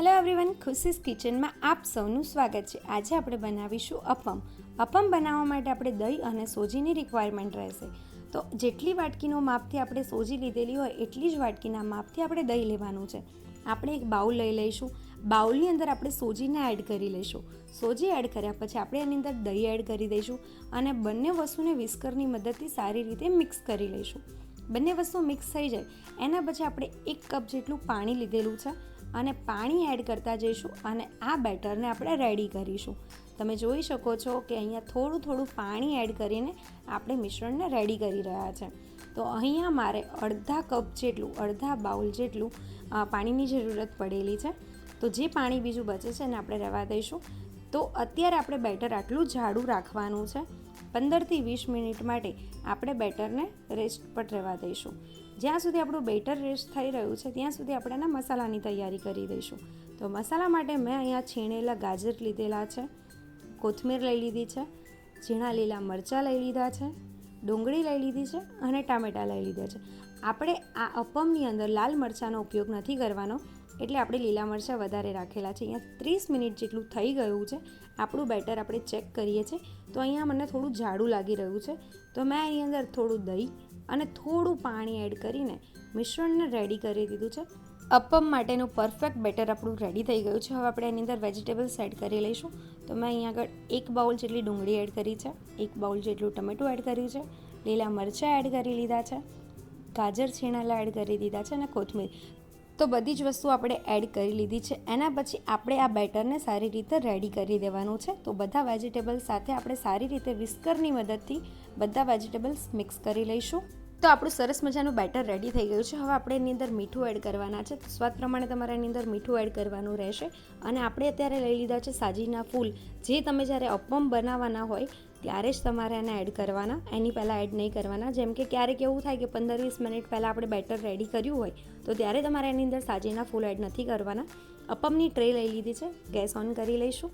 Hello everyone ખુશીસ કિચનમાં આપ સૌનું સ્વાગત છે. આજે આપણે બનાવીશું અપમ. અપમ બનાવવા માટે આપણે દહીં અને સોજીની રિક્વાયરમેન્ટ રહેશે. તો જેટલી વાટકીનો માપથી આપણે સોજી લીધેલી હોય, એટલી જ વાટકીના માપથી આપણે દહીં લેવાનું છે. આપણે એક બાઉલ લઈ લઈશું. બાઉલની અંદર આપણે સોજીને એડ કરી લઈશું. સોજી એડ કર્યા પછી આપણે એની અંદર દહીં એડ કરી દઈશું અને બંને વસ્તુને વિસ્કરની મદદથી સારી રીતે મિક્સ કરી લઈશું. બંને વસ્તુ મિક્સ થઈ જાય. એના પછી આપણે એક કપ જેટલું પાણી લીધેલું છે. અને પાણી એડ કરતા જઈશું અને આ બેટરને આપણે રેડી કરીશું. તમે જોઈ શકો છો કે અહીંયા થોડું થોડું પાણી એડ કરીને આપણે મિશ્રણને રેડી કરી રહ્યા છે. તો અહીંયા મારે અડધા કપ જેટલું, અડધા બાઉલ જેટલું પાણીની જરૂરત પડેલી છે. તો જે પાણી બીજું બચે છે એને આપણે રહેવા દઈશું. તો અત્યારે આપણે બેટર આટલું જાડું રાખવાનું છે. પંદરથી વીસ મિનિટ માટે આપણે બેટરને રેસ્ટ પર રહેવા દઈશું. જ્યાં સુધી આપણું બેટર રેસ્ટ થઈ રહ્યું છે, ત્યાં સુધી આપણે એના મસાલાની તૈયારી કરી દઈશું. તો મસાલા માટે મેં અહીંયા છીણેલા ગાજર લીધેલા છે, કોથમીર લઈ લીધી છે, ઝીણા લીલા મરચાં લઈ લીધા છે ડુંગળી લઈ લીધી છે અને ટામેટાં લઈ લીધા છે. આપણે આ અપમની અંદર લાલ મરચાંનો ઉપયોગ નથી કરવાનો, એટલે આપણે લીલા મરચાં વધારે રાખેલા છે. અહીંયા ત્રીસ મિનિટ જેટલું થઈ ગયું છે. આપણું બેટર આપણે ચેક કરીએ છીએ. તો અહીંયા મને થોડું જાડું લાગી રહ્યું છે. તો મેં એની અંદર થોડું દહીં અને થોડું પાણી એડ કરીને મિશ્રણને રેડી કરી દીધું છે. અપમ માટેનું પરફેક્ટ બેટર આપણું રેડી થઈ ગયું છે. હવે આપણે એની અંદર વેજીટેબલ્સ એડ કરી લઈશું. તો મેં અહીંયા આગળ એક બાઉલ જેટલી ડુંગળી એડ કરી છે. એક બાઉલ જેટલું ટમેટું એડ કર્યું છે. લીલા મરચાં એડ કરી લીધા છે. ગાજર, છીણાલા એડ કરી દીધા છે અને કોથમીર. તો બધી જ વસ્તુ આપણે એડ કરી લીધી છે. એના પછી આપણે આ બેટરને સારી રીતે રેડી કરી દેવાનું છે. તો બધા વેજીટેબલ્સ સાથે આપણે સારી રીતે વિસ્કરની મદદથી બધા વેજીટેબલ્સ મિક્સ કરી લઈશું. તો આપણું સરસ મજાનું બેટર રેડી થઈ ગયું છે. હવે આપણે એની અંદર મીઠું એડ કરવાના છે. સ્વાદ પ્રમાણે તમારે એની અંદર મીઠું એડ કરવાનું રહેશે. અને આપણે અત્યારે લઈ લીધા છે સાજીના ફૂલ. જે તમે જ્યારે અપમ બનાવવાના હોય, ત્યારે જ તમારે એને એડ કરવાના. એની પહેલાં એડ નહીં કરવાના. જેમ કે ક્યારેક એવું થાય કે પંદર વીસ મિનિટ પહેલાં આપણે બેટર રેડી કર્યું હોય, તો ત્યારે તમારે એની અંદર સાજીના ફૂલ એડ નથી કરવાના. અપમની ટ્રે લઈ લીધી છે. ગેસ ઓન કરી લઈશું.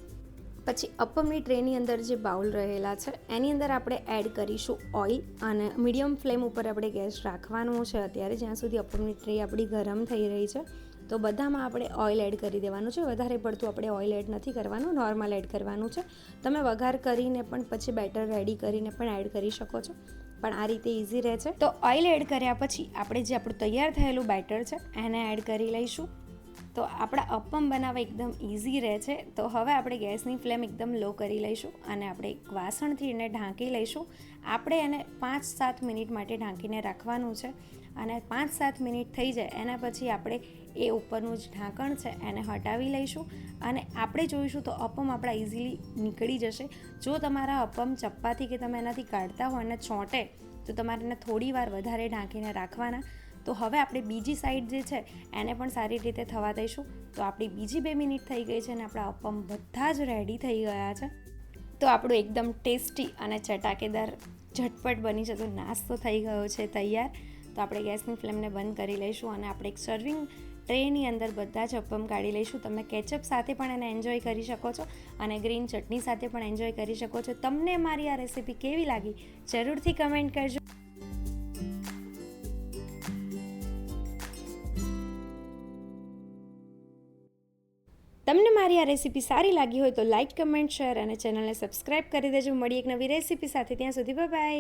પછી અપમની ટ્રેની અંદર જે બાઉલ રહેલા છે, એની અંદર આપણે એડ કરીશું ઓઇલ અને મીડિયમ ફ્લેમ ઉપર આપણે ગેસ રાખવાનું છે. અત્યારે જ્યાં સુધી અપમની ટ્રે આપણી ગરમ થઈ રહી છે, તો બધામાં આપણે ઓઇલ એડ કરી દેવાનું છે. વધારે પડતું આપણે ઓઇલ એડ નથી કરવાનું, નોર્મલ એડ કરવાનું છે. તમે વઘાર કરીને પણ પછી બેટર રેડી કરીને પણ એડ કરી શકો છો, પણ આ રીતે ઇઝી રહે છે. તો ઓઇલ એડ કર્યા પછી આપણે જે આપણું તૈયાર થયેલું બેટર છે, એને એડ કરી લઈશું. તો આપણા અપમ બનાવવા એકદમ ઇઝી રહે છે. તો હવે આપણે ગેસની ફ્લેમ એકદમ લો કરી લઈશું અને આપણે એક વાસણથી એને ઢાંકી લઈશું. આપણે એને પાંચ સાત મિનિટ માટે ઢાંકીને રાખવાનું છે અને પાંચ સાત મિનિટ થઈ જાય એના પછી આપણે એ ઉપરનું જ ઢાંકણ છે એને હટાવી લઈશું અને આપણે જોઈશું તો અપમ આપણા ઇઝીલી નીકળી જશે. જો તમારા અપમ ચપ્પાથી કે તમે એનાથી કાઢતા હો અને છોંટે તો તમારે એને થોડી વાર વધારે ઢાંકીને રાખવાના. તો હવે આપણે બીજી સાઈડ જે છે, એને પણ સારી રીતે થવા દઈશું. તો આપણી બીજી બે મિનિટ થઈ ગઈ છે અને આપણા અપમ બધા જ રેડી થઈ ગયા છે. તો આપણું એકદમ ટેસ્ટી અને ચટાકેદાર ઝટપટ બની જતો નાસ્તો થઈ ગયો છે તૈયાર. તો આપણે ગેસની ફ્લેમને બંધ કરી લઈશું અને આપણે એક સર્વિંગ ટ્રેની અંદર બધા જ અપમ કાઢી લઈશું. તમે કેચઅપ સાથે પણ એને એન્જોય કરી શકો છો અને ગ્રીન ચટણી સાથે પણ એન્જોય કરી શકો છો. તમને મારી આ રેસીપી કેવી લાગી જરૂરથી કમેન્ટ કરજો. તમને મારી આ રેસીપી સારી લાગી હોય તો લાઇક કમેન્ટ, શેર અને ચેનલને સબસ્ક્રાઇબ કરી દેજો. મળી એક નવી રેસીપી સાથે. ત્યાં સુધી બાય